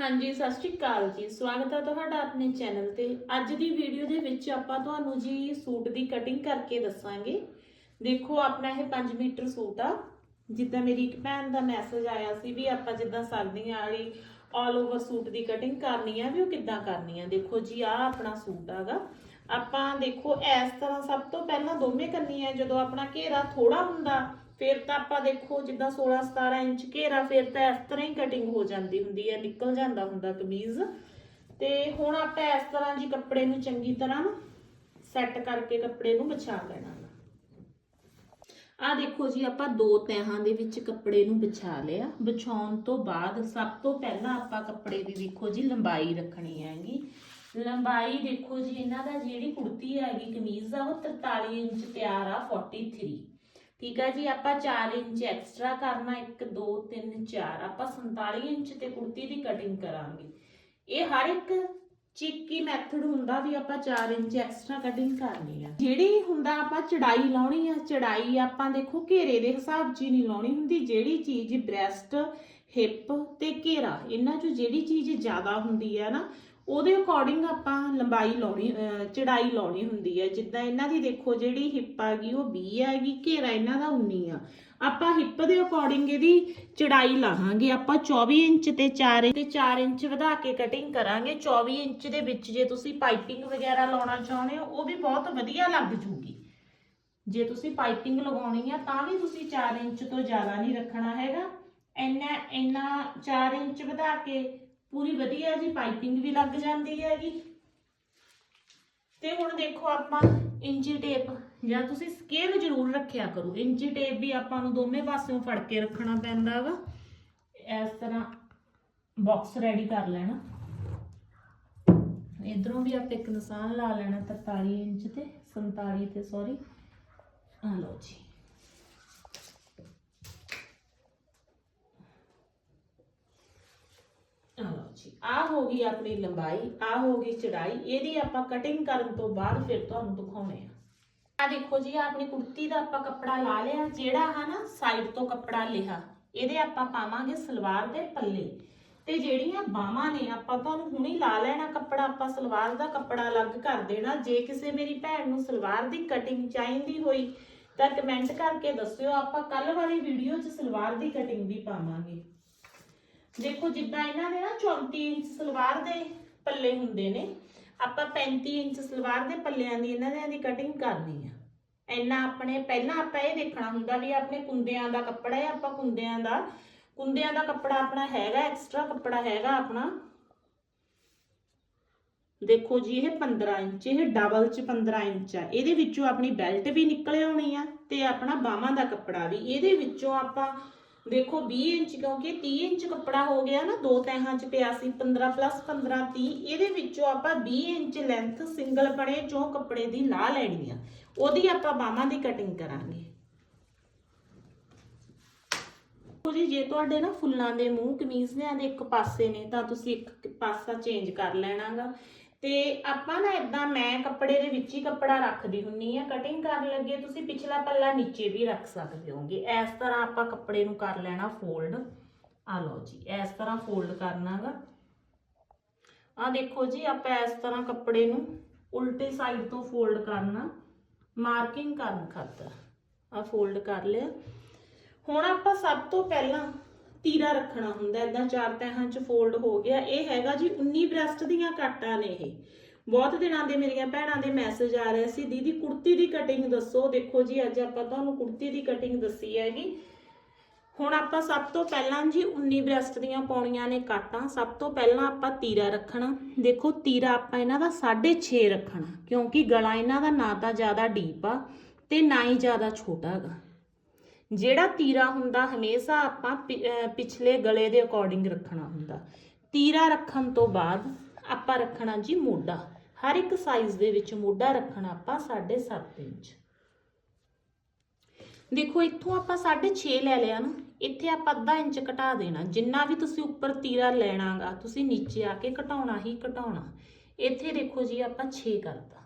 ਹਾਂਜੀ, ਸਤਿ ਸ਼੍ਰੀ ਅਕਾਲ ਜੀ। ਸਵਾਗਤ ਹੈ ਤੁਹਾਡਾ ਆਪਣੇ ਚੈਨਲ ਤੇ। ਅੱਜ ਦੀ ਵੀਡੀਓ ਦੇ ਵਿੱਚ ਆਪਾਂ ਤੁਹਾਨੂੰ ਜੀ ਸੂਟ ਦੀ ਕਟਿੰਗ ਕਰਕੇ ਦੱਸਾਂਗੇ। ਦੇਖੋ, ਆਪਣਾ ਇਹ 5 ਮੀਟਰ ਸੂਟ ਆ। ਜਿੱਦਾਂ ਮੇਰੀ ਇੱਕ ਭੈਣ ਦਾ ਮੈਸੇਜ ਆਇਆ ਸੀ ਵੀ ਆਪਾਂ ਜਿੱਦਾਂ ਸਰਦੀਆਂ ਵਾਲੀ ਆਲ ਓਵਰ ਸੂਟ ਦੀ ਕਟਿੰਗ ਕਰਨੀ ਆ, ਵੀ ਉਹ ਕਿੱਦਾਂ ਕਰਨੀ ਆ। ਦੇਖੋ ਜੀ, ਆਹ ਆਪਣਾ ਸੂਟ ਆਗਾ। ਆਪਾਂ ਦੇਖੋ, ਇਸ ਤਰ੍ਹਾਂ ਸਭ ਤੋਂ ਪਹਿਲਾਂ ਦੋਵੇਂ ਕੰਨੀ ਆ ਜਦੋਂ ਆਪਣਾ ਘੇਰਾ ਥੋੜਾ ਹੁੰਦਾ ਫਿਰ ਤਾਂ ਆਪਾਂ ਦੇਖੋ ਜਿੱਦਾਂ 16 17 ਇੰਚ ਘੇਰਾ, ਫਿਰ ਤਾਂ ਇਸ ਤਰ੍ਹਾਂ ਹੀ ਕਟਿੰਗ ਹੋ ਜਾਂਦੀ ਹੁੰਦੀ ਹੈ, ਨਿਕਲ ਜਾਂਦਾ ਹੁੰਦਾ ਕਮੀਜ਼। ਤੇ ਹੁਣ ਆਪਾਂ ਇਸ ਤਰ੍ਹਾਂ ਜੀ ਕੱਪੜੇ ਨੂੰ ਚੰਗੀ ਤਰ੍ਹਾਂ ਸੈੱਟ ਕਰਕੇ ਕੱਪੜੇ ਨੂੰ ਵਿਛਾ ਲੈਣਾ ਆ ਦੇਖੋ ਜੀ, ਆਪਾਂ ਦੋ ਤਹਿਾਂ ਦੇ ਵਿੱਚ ਕੱਪੜੇ ਨੂੰ ਵਿਛਾ ਲਿਆ। ਵਿਛਾਉਣ ਤੋਂ ਬਾਅਦ ਸਭ ਤੋਂ ਪਹਿਲਾਂ ਆਪਾਂ ਕੱਪੜੇ ਦੀ ਦੇਖੋ ਜੀ ਲੰਬਾਈ ਰੱਖਣੀ ਹੈਗੀ। ਲੰਬਾਈ ਦੇਖੋ ਜੀ, ਇਹਨਾਂ ਦਾ ਜਿਹੜੀ ਕੁੜਤੀ ਹੈਗੀ ਕਮੀਜ਼ ਆ, ਉਹ 43 ਇੰਚ ਤਿਆਰ ਆ 43 ਠੀਕ ਹੈ ਜੀ, ਆਪਾਂ 4 ਇੰਚ ਐਕਸਟਰਾ ਕਰਨਾ 1 2 3 4 ਆਪਾਂ 47 ਇੰਚ ਤੇ ਕੁੜਤੀ ਦੀ ਕਟਿੰਗ ਕਰਾਂਗੇ। ਇਹ ਹਰ ਇੱਕ ਚਿੱਕੀ ਮੈਥਡ ਹੁੰਦਾ ਵੀ ਆਪਾਂ 4 ਇੰਚ ਐਕਸਟਰਾ ਕਟਿੰਗ ਕਰਨੀ ਆ। ਜਿਹੜੀ ਹੁੰਦਾ ਆਪਾਂ ਚੜਾਈ ਲਾਉਣੀ ਆ, ਚੜਾਈ ਆਪਾਂ ਦੇਖੋ ਘੇਰੇ ਦੇ ਹਿਸਾਬ 'ਚ ਹੀ ਨਹੀਂ ਲਾਉਣੀ ਹੁੰਦੀ। ਜਿਹੜੀ ਚੀਜ਼ ਬ੍ਰੈਸਟ ਹਿੱਪ ਤੇ ਘੇਰਾ, ਇਹਨਾਂ 'ਚੋਂ ਜਿਹੜੀ ਚੀਜ਼ ਜ਼ਿਆਦਾ ਹੁੰਦੀ ਹੈ ਨਾ ਉਹਦੇ ਅਕੋਰਡਿੰਗ ਆਪਾਂ ਲੰਬਾਈ ਲਾਉਣੀ ਚੜਾਈ ਲਾਉਣੀ ਹੁੰਦੀ ਹੈ। ਜਿੱਦਾਂ ਇਹਨਾਂ ਦੀ ਦੇਖੋ ਜਿਹੜੀ ਹਿੱਪ ਹੈਗੀ, ਉਹ 20 ਹੈਗੀ, ਘੇਰਾ ਇਹਨਾਂ ਦਾ 19 ਆ। ਆਪਾਂ ਹਿੱਪ ਦੇ ਅਕੋਰਡਿੰਗ ਇਹਦੀ ਚੜਾਈ ਲਾਹਾਂਗੇ ਆਪਾਂ 24 ਇੰਚ ਤੇ 4 ਤੇ 4 ਇੰਚ ਵਧਾ ਕੇ ਕਟਿੰਗ ਕਰਾਂਗੇ। 24 ਇੰਚ ਦੇ ਵਿੱਚ ਜੇ ਤੁਸੀਂ ਪਾਈਪਿੰਗ ਵਗੈਰਾ ਲਾਉਣਾ ਚਾਹੁੰਦੇ ਹੋ, ਉਹ ਵੀ ਬਹੁਤ ਵਧੀਆ ਲੱਗ ਜੂਗੀ। ਜੇ ਤੁਸੀਂ ਪਾਈਪਿੰਗ ਲਗਾਉਣੀ ਆ, ਤਾਂ ਵੀ ਤੁਸੀਂ 4 ਇੰਚ ਤੋਂ ਜ਼ਿਆਦਾ ਨਹੀਂ ਰੱਖਣਾ ਹੈਗਾ। ਇੰਨਾ ਇੰਨਾ 4 ਇੰਚ ਵਧਾ ਕੇ ਪੂਰੀ ਵਧੀਆ ਜੀ, ਪਾਈਪਿੰਗ ਵੀ ਲੱਗ ਜਾਂਦੀ ਹੈਗੀ। ਤੇ ਹੁਣ ਦੇਖੋ ਆਪਾਂ ਇੰਚੀ ਟੇਪ, ਜਾਂ ਤੁਸੀਂ ਸਕੇਲ ਜ਼ਰੂਰ ਰੱਖਿਆ ਕਰੋ। ਇੰਚੀ ਟੇਪ ਵੀ ਆਪਾਂ ਨੂੰ ਦੋਵੇਂ ਪਾਸਿਓਂ ਫੜ ਕੇ ਰੱਖਣਾ ਪੈਂਦਾ ਵਾ। ਇਸ ਤਰ੍ਹਾਂ ਬਾਕਸ ਰੈਡੀ ਕਰ ਲੈਣਾ। ਇਧਰੋਂ ਵੀ ਆਪਾਂ ਇੱਕ ਨਿਸ਼ਾਨ ਲਾ ਲੈਣਾ 43 ਇੰਚ ਤੇ 47 ਤੇ ਸੌਰੀ ਆ ਲਓ ਜੀ। ਆ ਆ ਹੋ ਗਈ ਆਪਣੀ ਲੰਬਾਈ ਆ ਹੋ ਗਈ ਚੜਾਈ, ਇਹਦੀ ਆਪਾਂ ਕਟਿੰਗ ਕਰਨ ਤੋਂ ਬਾਅਦ ਫਿਰ ਤੁਹਾਨੂੰ ਦਿਖਾਉਣੇ ਆ। ਆ ਦੇਖੋ ਜੀ ਆਪਣੀ ਕੁੜਤੀ ਦਾ ਆਪਾਂ ਕੱਪੜਾ ਲਾ ਲਿਆ, ਜਿਹੜਾ ਹੈ ਨਾ ਸਾਈਡ ਤੋਂ ਕੱਪੜਾ ਲਿਆ, ਇਹਦੇ ਆਪਾਂ ਪਾਵਾਂਗੇ ਸਲਵਾਰ ਦੇ ਪੱਲੇ। ਤੇ ਜਿਹੜੀਆਂ ਬਾਹਾਂ ਨੇ, ਆਪਾਂ ਤੁਹਾਨੂੰ ਹੁਣੀ ਲਾ ਲੈਣਾ ਕੱਪੜਾ, ਆਪਾਂ ਸਲਵਾਰ ਦਾ ਕੱਪੜਾ ਅਲੱਗ ਕਰ ਦੇਣਾ। ਜੇ ਕਿਸੇ ਮੇਰੀ ਭੈਣ ਨੂੰ ਸਲਵਾਰ ਦੀ ਕਟਿੰਗ ਚਾਹੀਦੀ ਹੋਈ, ਤਾਂ ਕਮੈਂਟ ਕਰਕੇ ਦੱਸਿਓ, ਆਪਾਂ ਕੱਲ ਵਾਲੀ ਵੀਡੀਓ 'ਚ ਸਲਵਾਰ ਦੀ ਕਟਿੰਗ ਵੀ ਪਾਵਾਂਗੇ। ਦੇਖੋ, ਜਿੱਦਾਂ ਇਹਨਾਂ ਦੇ ਨਾ 34 ਇੰਚ ਸਲਵਾਰ ਦੇ ਪੱਲੇ ਹੁੰਦੇ ਨੇ, ਆਪਾਂ 35 ਇੰਚ ਸਲਵਾਰ ਦੇ ਪੱਲਿਆਂ ਦੀ ਇਹਨਾਂ ਦੀ ਕਟਿੰਗ ਕਰਨੀ ਆ। ਇੰਨਾ ਆਪਣੇ, ਪਹਿਲਾਂ ਆਪਾਂ ਇਹ ਦੇਖਣਾ ਹੁੰਦਾ ਵੀ ਆਪਣੇ ਕੁੰਦਿਆਂ ਦਾ ਕੱਪੜਾ ਹੈ, ਆਪਾਂ ਕੁੰਦਿਆਂ ਦਾ ਕੁੰਦਿਆਂ ਦਾ ਕੱਪੜਾ ਆਪਣਾ ਹੈਗਾ ਐਕਸਟਰਾ ਕੱਪੜਾ ਹੈਗਾ ਆਪਣਾ। ਦੇਖੋ ਜੀ, ਇਹ 15 ਇੰਚ, ਇਹ ਡਬਲ ਚ 15 ਇੰਚ ਆ। ਇਹਦੇ ਵਿੱਚੋਂ ਆਪਣੀ ਬੈਲਟ ਵੀ ਨਿਕਲ ਆਉਣੀ ਆ ਤੇ ਆਪਣਾ ਬਾਹਾਂ ਦਾ ਕੱਪੜਾ ਵੀ। ਇਹਦੇ ਵਿੱਚੋਂ ਆਪਾਂ ਦੇਖੋ 20 ਇੰਚ ਕਿਉਂਕਿ 30 ਇੰਚ ਕੱਪੜਾ ਹੋ ਗਿਆ ਨਾ, ਦੋ ਤਹਾਂ ਚ ਪਿਆ ਸੀ 15 15 30 ਇਹਦੇ ਵਿੱਚੋਂ ਆਪਾਂ 20 ਇੰਚ ਲੈਂਥ ਸਿੰਗਲ ਬਣੇ ਚੋਂ ਕੱਪੜੇ ਦੀ ਲਾ ਲੈਣੀ ਆ। ਉਹਦੀ ਆਪਾਂ ਬਾਹਾਂ ਦੀ ਕਟਿੰਗ ਕਰਾਂਗੇ। ਜੀ, ਜੇ ਤੁਹਾਡੇ ਨਾ ਫੁੱਲਾਂ ਦੇ ਮੂੰਹ ਕਮੀਜ਼ਾਂ ਦੇ ਇੱਕ ਪਾਸੇ ਨੇ, ਤਾਂ ਤੁਸੀਂ ਇੱਕ ਪਾਸਾ ਚੇਂਜ ਕਰ ਲੈਣਾਗਾ। ਤੇ ਆਪਾਂ ਨਾ ਇਦਾਂ ਮੈਂ ਕੱਪੜੇ ਦੇ ਵਿੱਚ ਹੀ ਕੱਪੜਾ ਰੱਖਦੀ ਹੁੰਨੀ ਆ ਕਟਿੰਗ ਕਰਨ ਲੱਗੇ ਤੁਸੀਂ ਪਿਛਲਾ ਪੱਲਾ ਨੀਚੇ ਵੀ ਰੱਖ ਸਕਦੇ ਹੋਗੇ। ਇਸ ਤਰ੍ਹਾਂ ਆਪਾਂ ਕੱਪੜੇ ਨੂੰ ਕਰ ਲੈਣਾ ਫੋਲਡ ਆ ਲਓ ਜੀ, ਇਸ ਤਰ੍ਹਾਂ ਫੋਲਡ ਕਰਨਾਗਾ ਆ ਦੇਖੋ ਜੀ, ਆਪਾਂ ਇਸ ਤਰ੍ਹਾਂ ਕੱਪੜੇ ਨੂੰ ਉਲਟੇ ਸਾਈਡ ਤੋਂ ਫੋਲਡ ਕਰਨਾ ਮਾਰਕਿੰਗ ਕਰਨ ਖਾਤਰ। ਆ ਫੋਲਡ ਕਰ ਲਿਆ। ਹੁਣ ਆਪਾਂ ਸਭ ਤੋਂ ਪਹਿਲਾਂ ਤੀਰਾ ਰੱਖਣਾ ਹੁੰਦਾ ਇਦਾਂ ਚਾਰ ਤਹਾਂ ਚ ਫੋਲਡ ਹੋ ਗਿਆ। ਇਹ ਹੈਗਾ ਜੀ 19 ਬ੍ਰੈਸਟ ਦੀਆਂ ਕਾਟਾਂ ਨੇ ਇਹ। ਬਹੁਤ ਦਿਨਾਂ ਦੇ ਮੇਰੀਆਂ ਭੈਣਾਂ ਦੇ ਮੈਸੇਜ ਆ ਰਹੇ ਸੀ, ਦੀਦੀ ਕੁੜਤੀ ਦੀ ਕਟਿੰਗ ਦੱਸੋ। ਦੇਖੋ ਜੀ, ਅੱਜ ਆਪਾਂ ਤੁਹਾਨੂੰ ਕੁੜਤੀ ਦੀ ਕਟਿੰਗ ਦੱਸੀ ਹੈਗੀ। ਹੁਣ ਆਪਾਂ ਸਭ ਤੋਂ ਪਹਿਲਾਂ ਜੀ 19 ਬ੍ਰੈਸਟ ਦੀਆਂ ਪਾਉਣੀਆਂ ਨੇ ਕਾਟਾਂ। ਸਭ ਤੋਂ ਪਹਿਲਾਂ ਆਪਾਂ ਤੀਰਾ ਰੱਖਣਾ। ਦੇਖੋ ਤੀਰਾ ਆਪਾਂ ਇਹਨਾਂ ਦਾ 6.5 ਰੱਖਣਾ, ਕਿਉਂਕਿ ਗਲਾ ਇਹਨਾਂ ਦਾ ਨਾ ਤਾਂ ਜ਼ਿਆਦਾ ਡੀਪ ਆ ਤੇ ਨਾ ਹੀ ਜ਼ਿਆਦਾ ਛੋਟਾ ਹੈਗਾ। ਜਿਹੜਾ ਤੀਰਾ ਹੁੰਦਾ, ਹਮੇਸ਼ਾ ਆਪਾਂ ਪਿ- ਪਿਛਲੇ ਗਲੇ ਦੇ ਅਕੋਰਡਿੰਗ ਰੱਖਣਾ ਹੁੰਦਾ। ਤੀਰਾ ਰੱਖਣ ਤੋਂ ਬਾਅਦ ਆਪਾਂ ਰੱਖਣਾ ਜੀ ਮੋਢਾ। ਹਰ ਇੱਕ ਸਾਈਜ਼ ਦੇ ਵਿੱਚ ਮੋਢਾ ਰੱਖਣਾ ਆਪਾਂ 7.5 ਇੰਚ। ਦੇਖੋ, ਇੱਥੋਂ ਆਪਾਂ 6.5 ਲੈ ਲਿਆ ਨਾ, ਇੱਥੇ ਆਪਾਂ ਅੱਧਾ ਇੰਚ ਘਟਾ ਦੇਣਾ। ਜਿੰਨਾ ਵੀ ਤੁਸੀਂ ਉੱਪਰ ਤੀਰਾ ਲੈਣਾਗਾ, ਤੁਸੀਂ ਨੀਚੇ ਆ ਕੇ ਘਟਾਉਣਾ ਹੀ ਘਟਾਉਣਾ। ਇੱਥੇ ਦੇਖੋ ਜੀ ਆਪਾਂ 6 ਕਰਤਾ।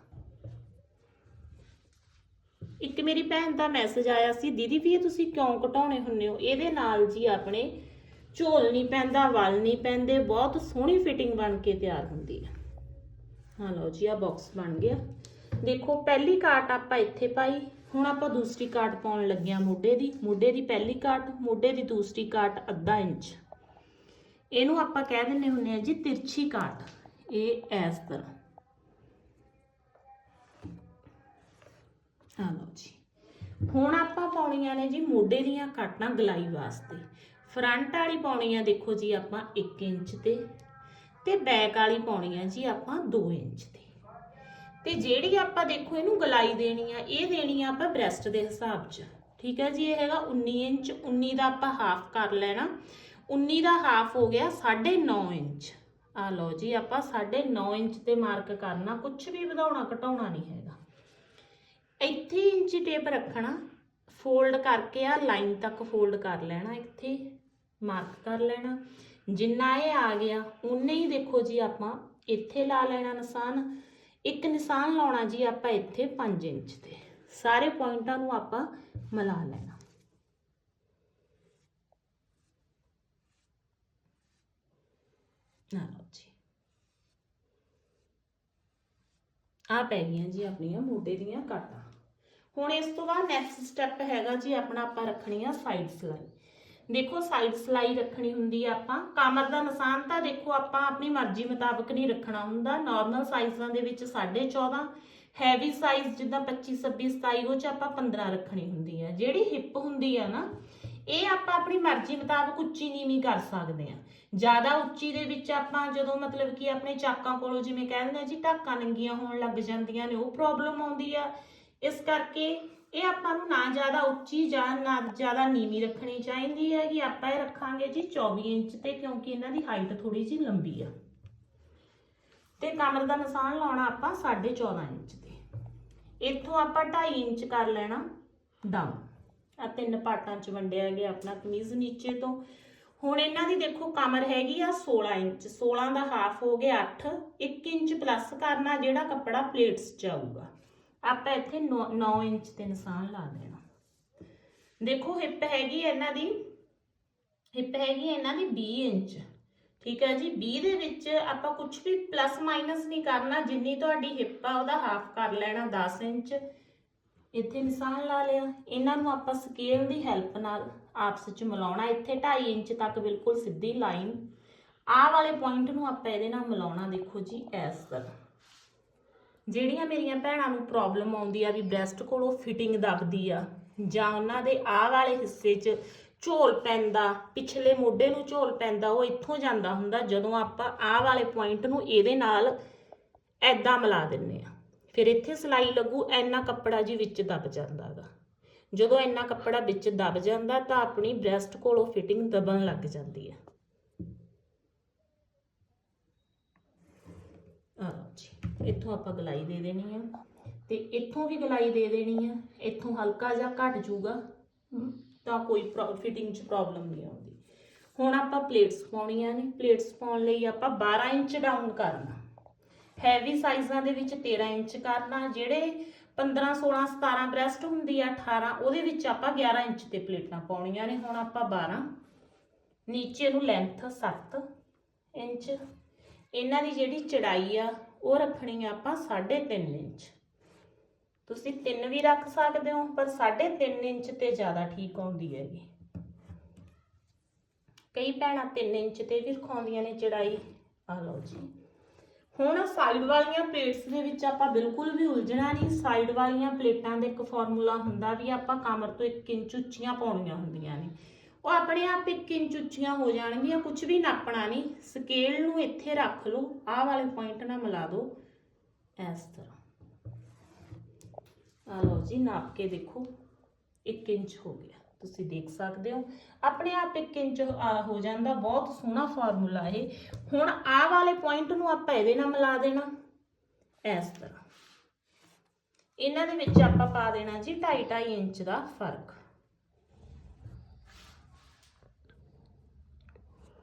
ਇੱਕ ਮੇਰੀ ਭੈਣ ਦਾ ਮੈਸੇਜ ਆਇਆ ਸੀ, ਦੀਦੀ, ਵੀ ਇਹ ਤੁਸੀਂ ਕਿਉਂ ਘਟਾਉਣੇ ਹੁੰਨੇ ਹੋ? ਇਹਦੇ ਨਾਲ ਜੀ ਆਪਣੇ ਝੋਲ ਨਹੀਂ ਪੈਂਦਾ, ਵਲ ਨਹੀਂ ਪੈਂਦੇ, ਬਹੁਤ ਸੋਹਣੀ ਫਿਟਿੰਗ ਬਣ ਕੇ ਤਿਆਰ ਹੁੰਦੀ ਹੈ ਹਾਂ ਲਓ ਜੀ ਆ ਬਾਕਸ ਬਣ ਗਿਆ। ਦੇਖੋ, ਪਹਿਲੀ ਕਾਟ ਆਪਾਂ ਇੱਥੇ ਪਾਈ, ਹੁਣ ਆਪਾਂ ਦੂਸਰੀ ਕਾਟ ਪਾਉਣ ਲੱਗਿਆ ਮੋਢੇ ਦੀ। ਮੋਢੇ ਦੀ ਪਹਿਲੀ ਕਾਟ, ਮੋਢੇ ਦੀ ਦੂਸਰੀ ਕਾਟ ਅੱਧਾ ਇੰਚ। ਇਹਨੂੰ ਆਪਾਂ ਕਹਿ ਦਿੰਨੇ ਹੁੰਨੇ ਆ ਜੀ ਤਿਰਛੀ ਕਾਟ। ਇਹ ਇਸ ਤਰ੍ਹਾਂ। ਆ ਲਓ ਜੀ। ਹੁਣ ਆਪਾਂ ਪਾਉਣੀਆਂ ਨੇ ਜੀ ਮੋਢੇ ਦੀਆਂ ਕਾਟਾਂ ਗਲਾਈ ਵਾਸਤੇ। ਫਰੰਟ ਵਾਲੀ ਪਾਉਣੀ ਆ ਦੇਖੋ ਜੀ ਆਪਾਂ 1 ਇੰਚ ਤੇ ਤੇ ਬੈਕ ਵਾਲੀ ਪਾਉਣੀ ਆ ਜੀ ਆਪਾਂ 2 ਇੰਚ ਤੇ। ਤੇ ਜਿਹੜੀ ਆਪਾਂ ਦੇਖੋ ਇਹਨੂੰ ਗਲਾਈ ਦੇਣੀ ਆ, ਇਹ ਦੇਣੀ ਆ ਆਪਾਂ ਬ੍ਰੈਸਟ ਦੇ ਹਿਸਾਬ 'ਚ। ਠੀਕ ਹੈ ਜੀ, ਇਹ ਹੈਗਾ 19 ਇੰਚ 19 ਦਾ ਆਪਾਂ ਹਾਫ ਕਰ ਲੈਣਾ। 19 ਦਾ ਹਾਫ ਹੋ ਗਿਆ 9.5 ਇੰਚ। ਆ ਲਓ ਜੀ, ਆਪਾਂ 9.5 ਇੰਚ ਤੇ ਮਾਰਕ ਕਰਨਾ ਕੁਝ ਵੀ ਵਧਾਉਣਾ ਘਟਾਉਣਾ ਨਹੀਂ ਹੈਗਾ। ਇੱਥੇ ਹੀ ਇੰਚੀ ਟੇਪ ਰੱਖਣਾ ਫੋਲਡ ਕਰਕੇ ਆ ਲਾਈਨ ਤੱਕ ਫੋਲਡ ਕਰ ਲੈਣਾ ਇੱਥੇ ਮਾਰਕ ਕਰ ਲੈਣਾ। ਜਿੰਨਾ ਇਹ ਆ ਗਿਆ ਉਨੇ ਹੀ ਦੇਖੋ ਜੀ ਆਪਾਂ ਇੱਥੇ ਲਾ ਲੈਣਾ ਨਿਸ਼ਾਨ। ਇੱਕ ਨਿਸ਼ਾਨ ਲਾਉਣਾ ਜੀ ਆਪਾਂ ਇੱਥੇ 5 ਇੰਚ ਤੇ। ਸਾਰੇ ਪੁਆਇੰਟਾਂ ਨੂੰ ਆਪਾਂ ਮਿਲਾ ਲੈਣਾ। ਨਾ ਜੀ। ਆ ਪੈ ਗਈਆਂ ਜੀ ਆਪਣੀਆਂ ਮੋਢੇ ਦੀਆਂ ਕਾਟਾਂ। ਹੁਣ ਇਸ ਤੋਂ ਬਾਅਦ ਨੈਕਸਟ ਸਟੈਪ ਹੈਗਾ ਜੀ ਆਪਣਾ ਆਪਾਂ ਰੱਖਣੀ ਆ ਸਾਈਡ ਸਲਾਈ। ਦੇਖੋ ਸਾਈਡ ਸਲਾਈ ਰੱਖਣੀ ਹੁੰਦੀ ਆ ਆਪਾਂ। ਕਮਰ ਦਾ ਨਿਸ਼ਾਨ ਤਾਂ ਦੇਖੋ ਆਪਾਂ ਆਪਣੀ ਮਰਜ਼ੀ ਮੁਤਾਬਕ ਨਹੀਂ ਰੱਖਣਾ ਹੁੰਦਾ। ਨਾਰਮਲ ਸਾਈਜ਼ਾਂ ਦੇ ਵਿੱਚ 14.5 ਹੈਵੀ ਸਾਈਜ਼ ਜਿੱਦਾਂ 25 26 27 ਉਹ ਚ ਆਪਾਂ 15 ਰੱਖਣੀ ਹੁੰਦੀ ਆ। ਜਿਹੜੀ ਹਿੱਪ ਹੁੰਦੀ ਆ ਨਾ ਇਹ ਆਪਾਂ ਆਪਣੀ ਮਰਜ਼ੀ ਮੁਤਾਬਕ ਉੱਚੀ ਨੀਵੀਂ ਕਰ ਸਕਦੇ ਆ ਜ਼ਿਆਦਾ ਉੱਚੀ ਦੇ ਵਿੱਚ ਆਪਾਂ ਜਦੋਂ ਮਤਲਬ ਕਿ ਆਪਣੇ ਚਾਕਾਂ ਕੋਲੋਂ ਜਿਵੇਂ ਕਹਿੰਦੇ ਦਿੰਦੇ ਆ ਜੀ ਢਾਕਾਂ ਨੰਗੀਆਂ ਹੋਣ ਲੱਗ ਜਾਂਦੀਆਂ ਨੇ, ਉਹ ਪ੍ਰੋਬਲਮ ਆਉਂਦੀ ਆ। ਇਸ ਕਰਕੇ ਇਹ ਆਪਾਂ ਨੂੰ ਨਾ ਜ਼ਿਆਦਾ ਉੱਚੀ ਜਾਂ ਨਾ ਜ਼ਿਆਦਾ ਨੀਵੀਂ ਰੱਖਣੀ ਚਾਹੀਦੀ ਹੈ ਕਿ ਆਪਾਂ ਇਹ ਰੱਖਾਂਗੇ ਜੀ 24 ਇੰਚ ਤੇ, ਕਿਉਂਕਿ ਇਹਨਾਂ ਦੀ ਹਾਈਟ ਥੋੜੀ ਜਿਹੀ ਲੰਬੀ ਆ। ਤੇ ਕਮਰ ਦਾ ਨਿਸ਼ਾਨ ਲਾਉਣਾ ਆਪਾਂ 14.5 ਇੰਚ ਤੇ। ਇੱਥੋਂ ਆਪਾਂ 2.5 ਇੰਚ ਕਰ ਲੈਣਾ ਡਾਊਨ ਆ ਤਿੰਨ ਪਾਰਟਾਂ ਚ ਵੰਡਿਆ ਗਿਆ ਆਪਣਾ ਕਮੀਜ਼ ਨੀਚੇ ਤੋਂ। ਹੁਣ ਇਹਨਾਂ ਦੀ ਦੇਖੋ ਕਮਰ ਹੈਗੀ ਆ 16 ਇੰਚ 16 ਦਾ ਹਾਫ ਹੋ ਗਿਆ 8 1 ਇੰਚ ਪਲੱਸ ਕਰਨਾ ਜਿਹੜਾ ਕੱਪੜਾ ਪਲੇਟਸ ਚ ਆਊਗਾ। ਆਪਾਂ ਇੱਥੇ 9 ਇੰਚ ਤੇ ਨਿਸ਼ਾਨ ਲਾ ਦੇਣਾ। ਦੇਖੋ ਹਿੱਪ ਹੈਗੀ ਇਹਨਾਂ ਦੀ ਹਿੱਪ ਹੈਗੀ ਇਹਨਾਂ ਦੀ 20 ਇੰਚ। ਠੀਕ ਹੈ ਜੀ 20 ਦੇ ਵਿੱਚ ਆਪਾਂ ਕੁਝ ਵੀ ਪਲੱਸ ਮਾਈਨਸ ਨਹੀਂ ਕਰਨਾ, ਜਿੰਨੀ ਤੁਹਾਡੀ ਹਿੱਪ ਆ ਉਹਦਾ ਹਾਫ ਕਰ ਲੈਣਾ 10 ਇੰਚ। ਇੱਥੇ ਨਿਸ਼ਾਨ ਲਾ ਲਿਆ। ਇਹਨਾਂ ਨੂੰ ਆਪਾਂ ਸਕੇਲ ਦੀ ਹੈਲਪ ਨਾਲ ਆਪਸ ਵਿੱਚ ਮਿਲਾਉਣਾ। ਇੱਥੇ 2.5 ਇੰਚ ਤੱਕ ਬਿਲਕੁਲ ਸਿੱਧੀ ਲਾਈਨ ਆਹ ਵਾਲੇ ਪੁਆਇੰਟ ਨੂੰ ਆਪਾਂ ਇਹਦੇ ਨਾਲ ਮਿਲਾਉਣਾ ਦੇਖੋ ਜੀ ਇਸ ਤਰ੍ਹਾਂ। ਜਿਹੜੀਆਂ ਮੇਰੀਆਂ ਭੈਣਾਂ ਨੂੰ ਪ੍ਰੋਬਲਮ ਆਉਂਦੀ ਆ ਵੀ ਬ੍ਰੈਸਟ ਕੋਲੋਂ ਫਿਟਿੰਗ ਦੱਬਦੀ ਆ, ਜਾਂ ਉਹਨਾਂ ਦੇ ਆਹ ਵਾਲੇ ਹਿੱਸੇ 'ਚ ਝੋਲ ਪੈਂਦਾ, ਪਿਛਲੇ ਮੋਢੇ ਨੂੰ ਝੋਲ ਪੈਂਦਾ, ਉਹ ਇੱਥੋਂ ਜਾਂਦਾ ਹੁੰਦਾ, ਜਦੋਂ ਆਪਾਂ ਆਹ ਵਾਲੇ ਪੁਆਇੰਟ ਨੂੰ ਇਹਦੇ ਨਾਲ ਐਦਾਂ ਮਿਲਾ ਦਿੰਨੇ ਆ। ਫਿਰ ਇੱਥੇ ਸਲਾਈ ਲੱਗੂ ਐਨਾ ਕੱਪੜਾ ਜੀ ਵਿੱਚ ਦਬ ਜਾਂਦਾਗਾ। ਜਦੋਂ ਇੰਨਾ ਕੱਪੜਾ ਵਿੱਚ ਦਬ ਜਾਂਦਾ, ਤਾਂ ਆਪਣੀ ਬ੍ਰੈਸਟ ਕੋਲੋਂ ਫਿਟਿੰਗ ਦਬਣ ਲੱਗ ਜਾਂਦੀ ਹੈ। ਜੀ, ਇੱਥੋਂ ਆਪਾਂ ਗਲਾਈ ਦੇ ਦੇਣੀ ਆ। ਤੇ ਇੱਥੋਂ ਵੀ ਗਲਾਈ ਦੇ ਦੇਣੀ ਆ। ਇੱਥੋਂ ਹਲਕਾ ਜਿਹਾ ਘਟ ਜੂਗਾ ਤਾਂ ਕੋਈ ਫਿਟਿੰਗ 'ਚ ਪ੍ਰੋਬਲਮ ਨਹੀਂ ਆਉਂਦੀ। ਹੁਣ ਆਪਾਂ ਪਲੇਟਸ ਪਾਉਣੀਆਂ ਨੇ। ਪਲੇਟਸ ਪਾਉਣ ਲਈ ਆਪਾਂ 12 ਇੰਚ ਡਾਊਨ ਕਰਨਾ। ਹੈਵੀ ਸਾਈਜ਼ਾਂ ਦੇ ਵਿੱਚ 13 ਇੰਚ ਕਰਨਾ, ਜਿਹੜੇ 15 16 17 ਬ੍ਰੈਸਟ ਹੁੰਦੀ ਆ 18 ਉਹਦੇ ਵਿੱਚ ਆਪਾਂ 11 ਇੰਚ ਤੇ ਪਲੇਟਾਂ ਪਾਉਣੀਆਂ ਨੇ। ਹੁਣ ਆਪਾਂ 12 ਨੀਚੇ ਨੂੰ ਲੈਂਥ 7 ਇੰਚ। ਇਹਨਾਂ ਦੀ ਜਿਹੜੀ ਚੜਾਈ ਆ, ਉਹ ਰੱਖਣੀ ਆ ਆਪਾਂ 3.5 ਇੰਚ। ਤੁਸੀਂ 3 ਵੀ ਰੱਖ ਸਕਦੇ ਹੋ, ਪਰ 3.5 ਇੰਚ ਤੇ ਜ਼ਿਆਦਾ ਠੀਕ ਆਉਂਦੀ ਹੈ ਜੀ ਕਈ ਭੈਣਾਂ 3 ਇੰਚ ਤੇ ਵੀ ਰਖਾਉਂਦੀਆਂ ਨੇ ਚੜਾਈ। ਆ ਲਓ ਜੀ। ਹੁਣ ਸਾਈਡ ਵਾਲੀਆਂ ਪਲੇਟਸ ਦੇ ਵਿੱਚ ਆਪਾਂ ਬਿਲਕੁਲ ਵੀ ਉਲਝਣਾ ਨਹੀਂ ਸਾਈਡ ਵਾਲੀਆਂ ਪਲੇਟਾਂ ਦਾ ਇੱਕ ਫਾਰਮੂਲਾ ਹੁੰਦਾ ਵੀ ਆਪਾਂ ਕਮਰ ਤੋਂ 1 ਇੰਚ ਉੱਚੀਆਂ ਪਾਉਣੀਆਂ ਹੁੰਦੀਆਂ ਨੇ। ਉਹ ਆਪਣੇ ਆਪ 1 ਇੰਚ ਉੱਚੀਆਂ ਹੋ ਜਾਣਗੀਆਂ ਕੁਝ ਵੀ ਨਾਪਣਾ ਨਹੀਂ। ਸਕੇਲ ਨੂੰ ਇੱਥੇ ਰੱਖ ਲਓ, ਆਹ ਵਾਲੇ ਪੁਆਇੰਟ ਨਾਲ ਮਿਲਾ ਦਿਓ ਇਸ ਤਰ੍ਹਾਂ। ਆ ਲਓ ਜੀ, ਨਾਪ ਕੇ ਦੇਖੋ 1 ਇੰਚ ਹੋ ਗਿਆ। ਤੁਸੀਂ ਦੇਖ ਸਕਦੇ ਹੋ। ਆਪਣੇ ਆਪ 1 ਇੰਚ ਹੋ ਜਾਂਦਾ, ਬਹੁਤ ਸੋਹਣਾ ਫਾਰਮੂਲਾ ਇਹ। ਹੁਣ ਆਹ ਵਾਲੇ ਪੁਆਇੰਟ ਨੂੰ ਆਪਾਂ ਇਹਦੇ ਨਾਲ ਮਿਲਾ ਦੇਣਾ, ਇਸ ਤਰ੍ਹਾਂ। ਇਹਨਾਂ ਦੇ ਵਿੱਚ ਆਪਾਂ ਪਾ ਦੇਣਾ ਜੀ 2.5 2.5 ਇੰਚ ਦਾ ਫ਼ਰਕ।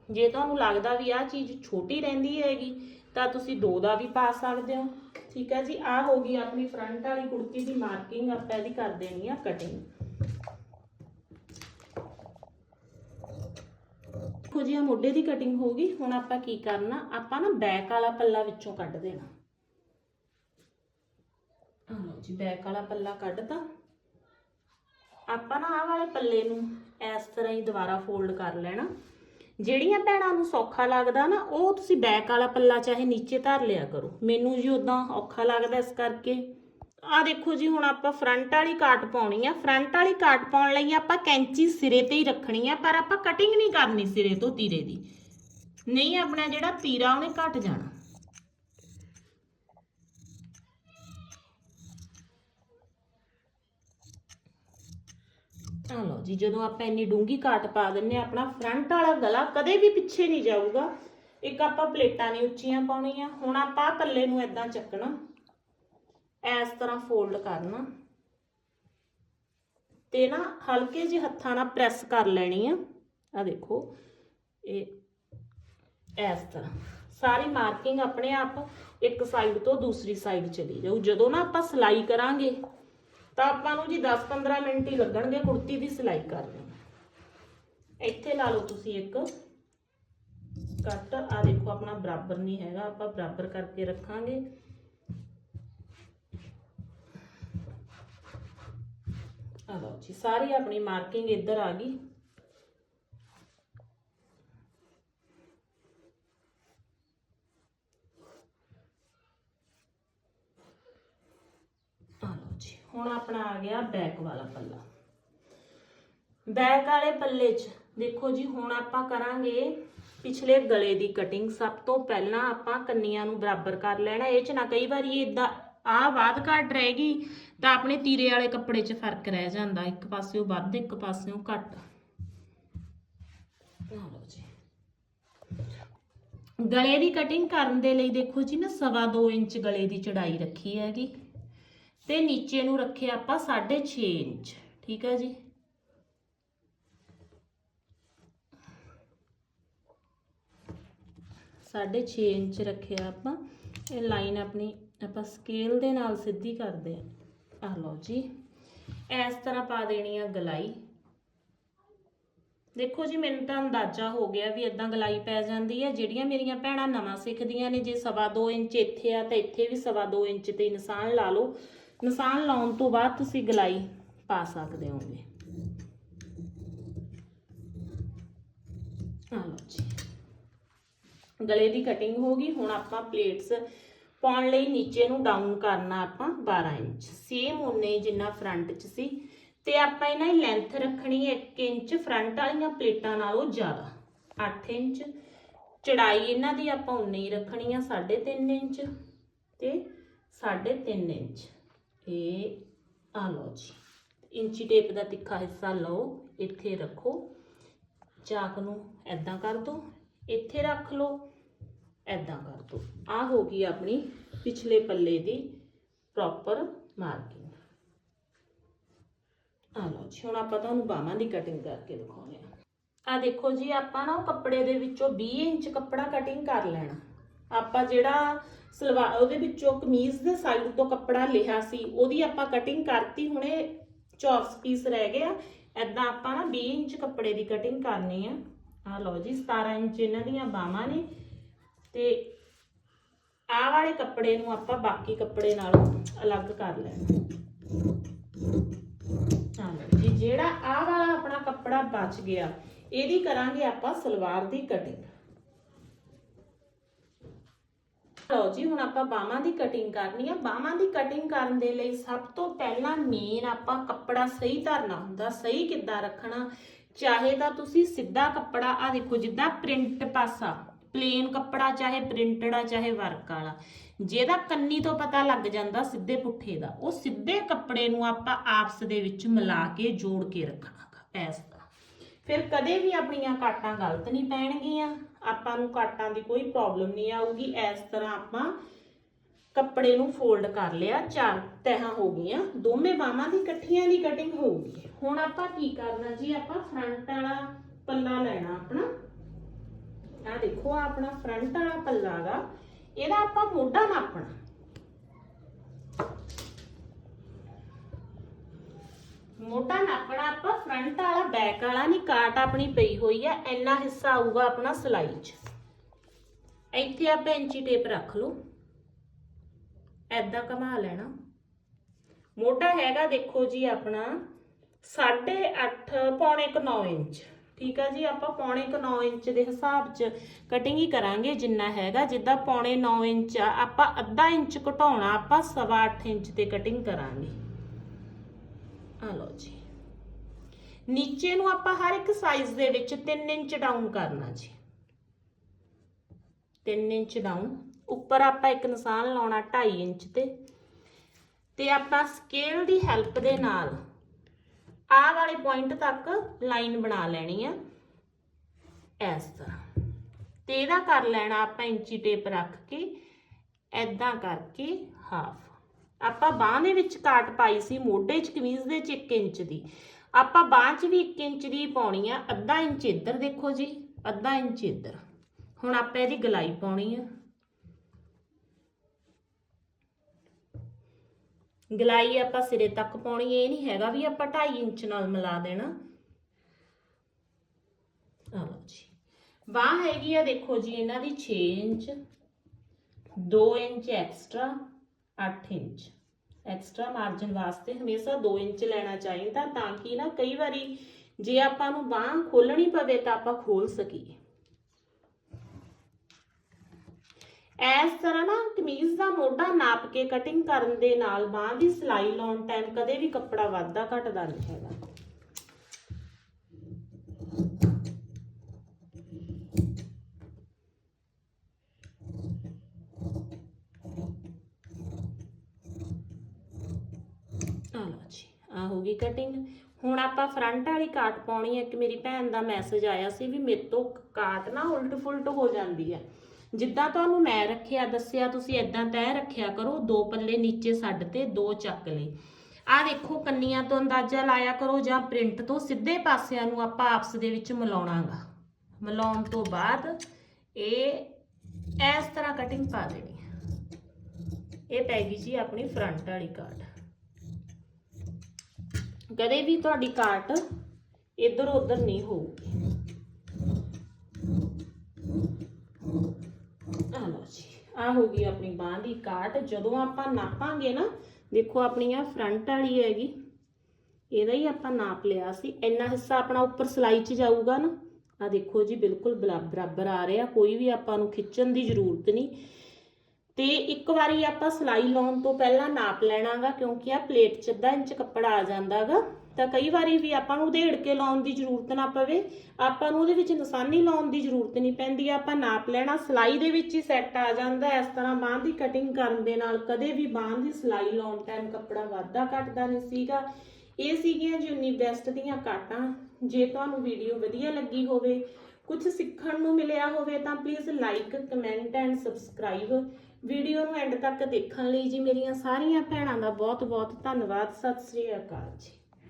ਜੇ ਤੁਹਾਨੂੰ ਲੱਗਦਾ ਵੀ ਆਹ ਚੀਜ਼ ਛੋਟੀ ਰਹਿੰਦੀ ਹੈਗੀ, ਤਾਂ ਤੁਸੀਂ ਦੋ ਦਾ ਵੀ ਪਾ ਸਕਦੇ ਹੋ। ਠੀਕ ਹੈ ਜੀ, ਆਹ ਹੋ ਗਈ ਆਪਣੀ ਫਰੰਟ ਵਾਲੀ ਕੁੜਤੀ ਦੀ ਮਾਰਕਿੰਗ ਆਪਾਂ ਇਹਦੀ ਕਰ ਦੇਣੀ ਆ ਕਟਿੰਗ ਦੇਖੋ ਜੀ ਆ ਮੋਢੇ ਦੀ ਕਟਿੰਗ ਹੋ ਗਈ, ਹੁਣ ਆਪਾਂ ਕੀ ਕਰਨਾ? ਆਪਾਂ ਨਾ ਬੈਕ ਵਾਲਾ ਪੱਲਾ ਵਿੱਚੋਂ ਕੱਢ ਦੇਣਾ। ਆ ਲਓ ਜੀ ਬੈਕ ਵਾਲਾ ਪੱਲਾ ਕੱਢਤਾ। ਆਪਾਂ ਨਾ ਆਹ ਵਾਲੇ ਪੱਲੇ ਨੂੰ ਇਸ ਤਰ੍ਹਾਂ ਹੀ ਦੁਬਾਰਾ ਫੋਲਡ ਕਰ ਲੈਣਾ। ਜਿਹੜੀਆਂ ਭੈਣਾਂ ਨੂੰ ਸੌਖਾ ਲੱਗਦਾ ਨਾ, ਉਹ ਤੁਸੀਂ ਬੈਕ ਵਾਲਾ ਪੱਲਾ ਚਾਹੇ ਨੀਚੇ ਧਰ ਲਿਆ ਕਰੋ। ਮੈਨੂੰ ਜੀ ਉਦਾਂ ਔਖਾ ਲੱਗਦਾ ਇਸ ਕਰਕੇ। ਆ ਦੇਖੋ ਜੀ, ਹੁਣ ਆਪਾਂ ਫਰੰਟ ਵਾਲੀ ਕਾਟ ਪਾਉਣੀ ਆ। ਫਰੰਟ ਵਾਲੀ ਕਾਟ ਪਾਉਣ ਲਈ ਆਪਾਂ ਕੈਂਚੀ ਸਿਰੇ ਤੇ ਹੀ ਰੱਖਣੀ ਆ, ਪਰ ਆਪਾਂ ਕਟਿੰਗ ਨਹੀਂ ਕਰਨੀ ਸਿਰੇ ਤੋਂ ਤੀਰੇ ਦੀ। ਨਹੀਂ, ਆਪਣਾ ਜਿਹੜਾ ਤੀਰਾ ਉਹਨੇ ਘਟ ਜਾਣਾ। ਆ ਲਓ ਜੀ, ਜਦੋਂ ਆਪਾਂ ਇੰਨੀ ਡੂੰਗੀ ਕਾਟ ਪਾ ਦਿੰਨੇ ਆ, ਆਪਣਾ ਫਰੰਟ ਵਾਲਾ ਗਲਾ ਕਦੇ ਵੀ ਪਿੱਛੇ ਨਹੀਂ ਜਾਊਗਾ। ਇੱਕ ਆਪਾਂ ਪਲੇਟਾਂ ਨਹੀਂ ਉੱਚੀਆਂ ਪਾਉਣੀਆਂ, ਹੁਣ ਆਪਾਂ ਆਹ ਪੱਲੇ ਨੂੰ ਇਦਾਂ ਚੱਕਣਾ। ਇਸ ਤਰ੍ਹਾਂ ਫੋਲਡ ਕਰਨਾ। ਤੇ ਨਾ ਹਲਕੇ ਜਿਹੇ ਹੱਥਾਂ ਨਾਲ ਪ੍ਰੈਸ ਕਰ ਲੈਣੀ ਆ। ਆ ਦੇਖੋ, ਇਹ ਇਸ ਤਰ੍ਹਾਂ। ਸਾਰੀ ਮਾਰਕਿੰਗ ਆਪਣੇ ਆਪ ਇੱਕ ਸਾਈਡ ਤੋਂ ਦੂਸਰੀ ਸਾਈਡ ਚਲੀ ਜਾਊ। ਜਦੋਂ ਨਾ ਆਪਾਂ ਸਿਲਾਈ ਕਰਾਂਗੇ, ਤਾਂ ਆਪਾਂ ਨੂੰ ਜੀ 10-15 ਮਿੰਟ ਹੀ ਲੱਗਣਗੇ ਕੁੜਤੀ ਦੀ ਸਿਲਾਈ ਕਰਨ ਨੂੰ। ਇੱਥੇ ਲਾ ਲਓ ਤੁਸੀਂ ਇੱਕ ਕੱਟ। ਆ ਦੇਖੋ, ਆਪਣਾ ਬਰਾਬਰ ਨਹੀਂ ਹੈਗਾ। ਆਪਾਂ ਬਰਾਬਰ ਕਰਕੇ ਰੱਖਾਂਗੇ। ਆ ਲਓ ਜੀ, ਸਾਰੀ ਆਪਣੀ ਮਾਰਕਿੰਗ ਇੱਧਰ ਆ ਗਈ। ਹੁਣ ਆਪਣਾ ਆ ਗਿਆ ਬੈਕ ਵਾਲਾ ਪੱਲਾ। ਬੈਕ ਵਾਲੇ ਪੱਲੇ 'ਚ, ਦੇਖੋ ਜੀ, ਹੁਣ ਆਪਾਂ ਕਰਾਂਗੇ ਪਿਛਲੇ ਗਲੇ ਦੀ ਕਟਿੰਗ ਸਭ ਤੋਂ ਪਹਿਲਾਂ ਆਪਾਂ ਕੰਨੀਆਂ ਨੂੰ ਬਰਾਬਰ ਕਰ ਲੈਣਾ, ਇਹ 'ਚ ਨਾ ਕਈ ਵਾਰੀ ਇਦਾਂ ਆਹ ਬਾਅਦ ਘੱਟ ਰਹੇਗੀ ਤਾਂ ਆਪਣੇ ਤੀਰੇ ਵਾਲੇ ਕੱਪੜੇ 'ਚ ਫ਼ਰਕ ਰਹਿ ਜਾਂਦਾ। ਇੱਕ ਪਾਸਿਓਂ ਵੱਧ, ਇੱਕ ਪਾਸਿਓਂ ਘੱਟ। ਲਓ ਜੀ। ਗਲੇ ਦੀ ਕਟਿੰਗ ਕਰਨ ਦੇ ਲਈ ਦੇਖੋ ਜੀ, ਨਾ ਸਵਾ ਦੋ ਇੰਚ ਗਲੇ ਦੀ ਚੜਾਈ ਰੱਖੀ ਹੈਗੀ। ਤੇ ਨੀਚੇ ਨੂੰ ਰੱਖਿਆ ਆਪਾਂ 6.5 ਇੰਚ, ਠੀਕ ਹੈ ਜੀ। ਸਾਢੇ 6 ਇੰਚ ਰੱਖਿਆ ਆਪਾਂ। ਇਹ ਲਾਈਨ ਆਪਣੀ ਆਪਾਂ ਸਕੇਲ ਦੇ ਨਾਲ ਸਿੱਧੀ ਕਰਦੇ ਆ ਆ ਲਓ ਜੀ। ਇਸ ਤਰ੍ਹਾਂ ਪਾ ਦੇਣੀ ਆ ਗਲਾਈ। ਦੇਖੋ ਜੀ, ਮੈਨੂੰ ਤਾਂ ਅੰਦਾਜ਼ਾ ਹੋ ਗਿਆ ਵੀ ਇਦਾਂ ਗਲਾਈ ਪੈ ਜਾਂਦੀ ਹੈ ਜਿਹੜੀਆਂ ਮੇਰੀਆਂ ਭੈਣਾਂ ਨਵਾਂ ਸਿੱਖਦੀਆਂ ਨੇ, ਜੇ ਸਵਾ ਦੋ ਇੰਚ ਇੱਥੇ ਆ, ਤਾਂ ਇੱਥੇ ਵੀ ਸਵਾ ਦੋ ਇੰਚ ਤੇ ਨਿਸ਼ਾਨ ਲਾ ਲਓ। ਨਿਸ਼ਾਨ ਲਾਉਣ ਤੋਂ ਬਾਅਦ ਤੁਸੀਂ ਗਲਾਈ ਪਾ ਸਕਦੇ ਹੋਗੇ ਆ ਲਓ ਜੀ। ਗਲੇ ਦੀ ਕਟਿੰਗ ਹੋ ਗਈ। ਹੁਣ ਆਪਾਂ ਪਲੇਟਸ ਪਾਉਣ ਲਈ ਨੀਚੇ ਨੂੰ ਡਾਊਨ ਕਰਨਾ ਆਪਾਂ 12 ਇੰਚ। ਸੇਮ ਉਨੇ ਜਿੰਨਾ ਫਰੰਟ 'ਚ ਸੀ। ਤੇ ਆਪਾਂ ਇਹਨਾਂ ਦੀ ਲੈਂਥ ਰੱਖਣੀ 1 ਇੰਚ। ਫਰੰਟ ਵਾਲੀਆਂ ਪਲੇਟਾਂ ਨਾਲੋਂ ਜ਼ਿਆਦਾ। 8 ਇੰਚ। ਚੜਾਈ ਇਹਨਾਂ ਦੀ ਆਪਾਂ ਉਨੇ ਹੀ ਰੱਖਣੀ ਆ 3.5 ਇੰਚ ਤੇ 3.5 ਇੰਚ। ਇਹ ਆ ਲਓ ਜੀ। ਇੰਚੀ ਟੇਪ ਦਾ ਤਿੱਖਾ ਹਿੱਸਾ ਲਓ, ਇੱਥੇ ਰੱਖੋ। ਚਾਕ ਨੂੰ ਐਦਾਂ ਕਰ ਦੋ। ਇੱਥੇ ਰੱਖ ਲਓ। ਐਦਾਂ ਕਰ ਦੋ। ਆ ਹੋ ਗਈ ਆਪਣੀ ਪਿਛਲੇ ਪੱਲੇ ਦੀ ਪ੍ਰੋਪਰ ਮਾਰਕਿੰਗ ਆ ਲਓ ਜੀ, ਹੁਣ ਆਪਾਂ ਤੁਹਾਨੂੰ ਬਾਹਾਂ ਦੀ ਕਟਿੰਗ ਕਰਕੇ ਦਿਖਾਉਂਦੇ ਆ ਆ ਦੇਖੋ ਜੀ, ਆਪਾਂ ਨਾ ਉਹ ਕੱਪੜੇ ਦੇ ਵਿੱਚੋਂ 20 ਇੰਚ ਕੱਪੜਾ ਕਟਿੰਗ ਕਰ ਲੈਣਾ। ਆਪਾਂ ਜਿਹੜਾ ਸਲਵਾਰ ਉਹਦੇ ਵਿੱਚੋਂ ਕਮੀਜ਼ ਦੇ ਸਾਈਡ ਤੋਂ ਕੱਪੜਾ ਲਿਆ ਸੀ, ਉਹਦੀ ਆਪਾਂ ਕਟਿੰਗ ਕਰਤੀ, ਹੁਣੇ ਚੌਰਸ ਪੀਸ ਰਹਿ ਗਿਆ। ਐਦਾਂ ਆਪਾਂ ਨਾ 20 ਇੰਚ ਕੱਪੜੇ ਦੀ ਕਟਿੰਗ ਕਰਨੀ ਆ। ਆ ਲਓ ਜੀ 17 ਇੰਚ ਇਹਨਾਂ ਦੀਆਂ ਬਾਹਾਂ ਨੇ। ਤੇ ਆਹ ਵਾਲੇ ਕੱਪੜੇ ਨੂੰ ਆਪਾਂ ਬਾਕੀ ਕੱਪੜੇ ਨਾਲੋਂ ਅਲੱਗ ਕਰ ਲੈਣਾ। ਆ ਜੀ, ਜਿਹੜਾ ਆਹ ਵਾਲਾ ਆਪਣਾ ਕੱਪੜਾ ਬਚ ਗਿਆ, ਇਹਦੀ ਕਰਾਂਗੇ ਆਪਾਂ ਸਲਵਾਰ ਦੀ ਕਟਿੰਗ ਲਓ ਜੀ, ਹੁਣ ਆਪਾਂ ਬਾਹਾਂ ਦੀ ਕਟਿੰਗ ਕਰਨੀ ਆ। ਬਾਹਾਂ ਦੀ ਕਟਿੰਗ ਕਰਨ ਦੇ ਲਈ ਸਭ ਤੋਂ ਪਹਿਲਾਂ ਮੇਨ ਆਪਾਂ ਕੱਪੜਾ ਸਹੀ ਧਰਨਾ ਹੁੰਦਾ, ਸਹੀ ਕਿੱਦਾਂ ਰੱਖਣਾ, ਚਾਹੇ ਤਾਂ ਤੁਸੀਂ ਸਿੱਧਾ ਕੱਪੜਾ ਆ ਦੇਖੋ, ਜਿੱਦਾਂ ਪ੍ਰਿੰਟ ਪਾਸਾ ਪਲੇਨ ਕੱਪੜਾ, ਚਾਹੇ ਪ੍ਰਿੰਟਡ ਆ, ਚਾਹੇ ਵਰਕ ਵਾਲਾ। ਜਿਹਦਾ ਕੰਨੀ ਤੋਂ ਪਤਾ ਲੱਗ ਜਾਂਦਾ ਸਿੱਧੇ ਪੁੱਠੇ ਦਾ, ਉਹ ਸਿੱਧੇ ਕੱਪੜੇ ਨੂੰ ਆਪਾਂ ਆਪਸ ਦੇ ਵਿੱਚ ਮਿਲਾ ਕੇ ਜੋੜ ਕੇ ਰੱਖਣਾ ਇਸ ਤਰ੍ਹਾਂ। ਫਿਰ ਕਦੇ ਵੀ ਆਪਣੀਆਂ ਕਾਟਾਂ ਗਲਤ ਨਹੀਂ ਪੈਣਗੀਆਂ, ਆਪਾਂ ਨੂੰ ਕਾਟਾਂ ਦੀ ਕੋਈ ਪ੍ਰੋਬਲਮ ਨਹੀਂ ਆਊਗੀ, ਇਸ ਤਰ੍ਹਾਂ ਆਪਾਂ ਕੱਪੜੇ ਨੂੰ ਫੋਲਡ ਕਰ ਲਿਆ, ਚਾਰ ਤਹਾਂ ਹੋ ਗਈਆਂ, ਦੋਵੇਂ ਬਾਹਾਂ ਦੀ ਇਕੱਠੀਆਂ ਦੀ ਕਟਿੰਗ ਹੋਊਗੀ ਹੁਣ ਆਪਾਂ ਕੀ ਕਰਨਾ ਜੀ, ਆਪਾਂ ਫਰੰਟ ਵਾਲਾ ਪੱਲਾ ਲੈਣਾ ਆਪਣਾ ਆ ਦੇਖੋ ਆਹ ਆਪਣਾ ਫਰੰਟ ਵਾਲਾ ਪੱਲਾ ਗਾ, ਇਹਦਾ ਆਪਾਂ ਮੋਢਾ ਨਾਪਣਾ ਮੋਢਾ ਨਾਪਣਾ ਆਪਾਂ ਫਰੰਟ ਵਾਲਾ ਬੈਕ ਵਾਲਾ, ਨਹੀਂ ਕਾਟ ਆਪਣੀ ਪਈ ਹੋਈ ਆ, ਇੰਨਾ ਹਿੱਸਾ ਆਊਗਾ ਆਪਣਾ ਸਲਾਈ 'ਚ। ਇੱਥੇ ਆਪਾਂ ਇੰਚੀ ਟੇਪ ਰੱਖ ਲਓ। ਐਦਾਂ ਘੁਮਾ ਲੈਣਾ। ਮੋਢਾ ਹੈਗਾ ਦੇਖੋ ਜੀ ਆਪਣਾ 8.5 ਪੌਣੇ 9 ਇੰਚ। ਠੀਕ ਆ ਜੀ, ਆਪਾਂ ਪੌਣੇ 9 ਇੰਚ ਦੇ ਹਿਸਾਬ 'ਚ ਕਟਿੰਗ ਹੀ ਕਰਾਂਗੇ ਜਿੰਨਾ ਹੈਗਾ। ਜਿੱਦਾਂ ਪੌਣੇ 9 ਇੰਚ ਆ, ਆਪਾਂ ਅੱਧਾ ਇੰਚ ਘਟਾਉਣਾ, ਆਪਾਂ 8.5 ਇੰਚ ਤੇ ਕਟਿੰਗ ਕਰਾਂਗੇ। ਆ ਲਓ ਜੀ। ਨੀਚੇ ਨੂੰ ਆਪਾਂ ਹਰ ਇੱਕ ਸਾਈਜ਼ ਦੇ ਵਿੱਚ 3 ਇੰਚ ਡਾਊਨ ਕਰਨਾ ਜੀ। 3 ਇੰਚ ਡਾਊਨ ਉੱਪਰ ਆਪਾਂ ਇੱਕ ਨਿਸ਼ਾਨ ਲਾਉਣਾ 2.5 ਇੰਚ ਤੇ। ਤੇ ਆਪਾਂ ਸਕੇਲ ਦੀ ਹੈਲਪ ਦੇ ਨਾਲ ਆਹ ਵਾਲੇ ਪੁਆਇੰਟ ਤੱਕ ਲਾਈਨ ਬਣਾ ਲੈਣੀ ਆ। ਇਸ ਤਰ੍ਹਾਂ। ਤੇ ਇਹਦਾ ਕਰ ਲੈਣਾ ਆਪਾਂ ਇੰਚੀ ਟੇਪ ਰੱਖ ਕੇ ਐਦਾਂ ਕਰਕੇ ਹਾਫ ਆਪਾਂ ਬਾਹ ਦੇ ਵਿੱਚ ਕਾਟ ਪਾਈ ਸੀ, ਮੋਢੇ 'ਚ, ਕਮੀਜ਼ ਦੇ 'ਚ 1 ਇੰਚ ਦੀ। ਆਪਾਂ ਬਾਹ 'ਚ ਵੀ 1 ਇੰਚ ਦੀ ਪਾਉਣੀ ਆ, ਅੱਧਾ ਇੰਚ ਇੱਧਰ ਦੇਖੋ ਜੀ, ਅੱਧਾ ਇੰਚ ਇੱਧਰ। ਹੁਣ ਆਪਾਂ ਇਹਦੀ ਗਲਾਈ ਪਾਉਣੀ ਆ। ਗਲਾਈ ਆਪਾਂ ਸਿਰੇ ਤੱਕ ਪਾਉਣੀ, ਇਹ ਨਹੀਂ ਹੈਗਾ ਵੀ ਆਪਾਂ 2.5 ਇੰਚ ਨਾਲ ਮਿਲਾ ਦੇਣਾ। ਆ ਲਓ ਜੀ। ਬਾਹ ਹੈਗੀ ਆ ਦੇਖੋ ਜੀ, ਇਹਨਾਂ ਦੀ 6 inch 2 inch extra 8 inch. Extra margin ਵਾਸਤੇ ਹਮੇਸ਼ਾ 2 ਇੰਚ ਲੈਣਾ ਚਾਹੀਦਾ ਤਾਂ ਕਿ ਨਾ ਕਈ ਵਾਰੀ ਜੇ ਆਪਾਂ ਨੂੰ ਬਾਹ ਖੋਲਣੀ ਪਵੇ ਤਾਂ ਆਪਾਂ ਖੋਲ ਸਕੀਏ। ਇਸ ਤਰ੍ਹਾਂ ਨਾ ਕਮੀਜ਼ ਦਾ ਮੋਢਾ ਨਾਪ ਕੇ ਕਟਿੰਗ ਕਰਨ ਦੇ ਨਾਲ ਬਾਹ ਦੀ ਸਿਲਾਈ ਲਾਉਣ ਟਾਈਮ ਕਦੇ ਵੀ ਕੱਪੜਾ ਵੱਧਦਾ ਘਟਦਾ ਨਹੀਂ ਹੈਗਾ। ਆ ਹੋ ਗਈ ਕਟਿੰਗ ਹੁਣ ਆਪਾਂ ਫਰੰਟ ਵਾਲੀ ਕਾਟ ਪਾਉਣੀ ਹੈ। ਕਿ ਮੇਰੀ ਭੈਣ ਦਾ ਮੈਸੇਜ ਆਇਆ ਸੀ ਵੀ ਮੇਰੇ ਤੋਂ ਕਾਟ ਨਾ ਉਲਟ ਫੁਲਟ ਹੋ ਜਾਂਦੀ ਹੈ। ਜਿੱਦਾਂ ਤੁਹਾਨੂੰ ਮੈਂ ਰੱਖਿਆ, ਦੱਸਿਆ, ਤੁਸੀਂ ਇਦਾਂ ਤੈਅ ਰੱਖਿਆ ਕਰੋ, ਦੋ ਪੱਲੇ ਨੀਚੇ ਛੱਡ ਤੇ ਦੋ ਚੱਕ ਲਏ। ਆ ਦੇਖੋ, ਕੰਨੀਆਂ ਤੋਂ ਅੰਦਾਜ਼ਾ ਲਾਇਆ ਕਰੋ ਜਾਂ ਪ੍ਰਿੰਟ ਤੋਂ ਸਿੱਧੇ ਪਾਸਿਆਂ ਨੂੰ ਆਪਾਂ ਆਪਸ ਦੇ ਵਿੱਚ ਮਿਲਾਉਣਾਗਾ। ਮਿਲਾਉਣ ਤੋਂ ਬਾਅਦ ਇਹ ਇਸ ਤਰ੍ਹਾਂ ਕਟਿੰਗ ਪਾ ਦੇਣੀ ਇਹ ਪੈ ਗਈ ਜੀ ਆਪਣੀ ਫਰੰਟ ਵਾਲੀ ਕਾਟ ਕਦੇ ਵੀ ਤੁਹਾਡੀ ਕਾਟ ਇੱਧਰ ਉੱਧਰ ਨਹੀਂ ਹੋਊਗੀ ਆ ਲਓ ਜੀ ਆ ਹੋ ਗਈ ਆਪਣੀ ਬਾਹ ਦੀ ਕਾਟ। ਜਦੋਂ ਆਪਾਂ ਨਾਪਾਂਗੇ ਨਾ, ਦੇਖੋ ਆਪਣੀ ਆ ਫਰੰਟ ਵਾਲੀ ਹੈਗੀ, ਇਹਦਾ ਹੀ ਆਪਾਂ ਨਾਪ ਲਿਆ ਸੀ। ਇੰਨਾ ਹਿੱਸਾ ਆਪਣਾ ਉੱਪਰ ਸਲਾਈ 'ਚ ਜਾਊਗਾ ਨਾ। ਆ ਦੇਖੋ ਜੀ, ਬਿਲਕੁਲ ਬਲਾ- ਬਰਾਬਰ ਆ ਰਿਹਾ। ਕੋਈ ਵੀ ਆਪਾਂ ਨੂੰ ਖਿੱਚਣ ਦੀ ਜ਼ਰੂਰਤ ਨਹੀਂ। ਤੇ ਇੱਕ ਵਾਰੀ ਆਪਾਂ ਸਲਾਈ ਲਾਉਣ ਤੋਂ ਪਹਿਲਾਂ ਨਾਪ ਲੈਣਾਗਾ, ਕਿਉਂਕਿ ਆ ਪਲੇਟ 'ਚ ਅੱਧਾ ਇੰਚ ਕੱਪੜਾ ਆ ਜਾਂਦਾਗਾ। ਤਾਂ ਕਈ ਵਾਰੀ ਵੀ ਆਪਾਂ ਨੂੰ ਉਧੇੜ ਕੇ ਲਾਉਣ ਦੀ ਜ਼ਰੂਰਤ ਨਾ ਪਵੇ। ਆਪਾਂ ਨੂੰ ਉਹਦੇ ਵਿੱਚ ਨਿਸ਼ਾਨੀ ਲਾਉਣ ਦੀ ਜ਼ਰੂਰਤ ਨਹੀਂ ਪੈਂਦੀ। ਆਪਾਂ ਨਾਪ ਲੈਣਾ, ਸਲਾਈ ਦੇ ਵਿੱਚ ਹੀ ਸੈੱਟ ਆ ਜਾਂਦਾ ਇਸ ਤਰ੍ਹਾਂ ਬਾਂਹ ਦੀ ਕਟਿੰਗ ਕਰਨ ਦੇ ਨਾਲ ਕਦੇ ਵੀ ਬਾਂਹ ਦੀ ਸਲਾਈ ਲਾਉਣ ਟਾਈਮ ਕੱਪੜਾ ਵਾਧਾ ਘਟਦਾ ਨਹੀਂ ਸੀਗਾ। ਇਹ ਸੀਗੀਆਂ ਜੀ ਉਨੀ ਬੈਸਟ ਦੀਆਂ ਕਾਟਾਂ। ਜੇ ਤੁਹਾਨੂੰ ਵੀਡੀਓ ਵਧੀਆ ਲੱਗੀ ਹੋਵੇ ਕੁਝ ਸਿੱਖਣ ਨੂੰ ਮਿਲਿਆ ਹੋਵੇ ਤਾਂ please like comment and subscribe video ਨੂੰ ਐਂਡ ਤੱਕ ਦੇਖਣ ਲਈ ਜੀ ਮੇਰੀਆਂ ਸਾਰੀਆਂ ਭੈਣਾਂ ਦਾ ਬਹੁਤ ਬਹੁਤ ਧੰਨਵਾਦ। ਸਤਿ ਸ੍ਰੀ ਅਕਾਲ ਜੀ।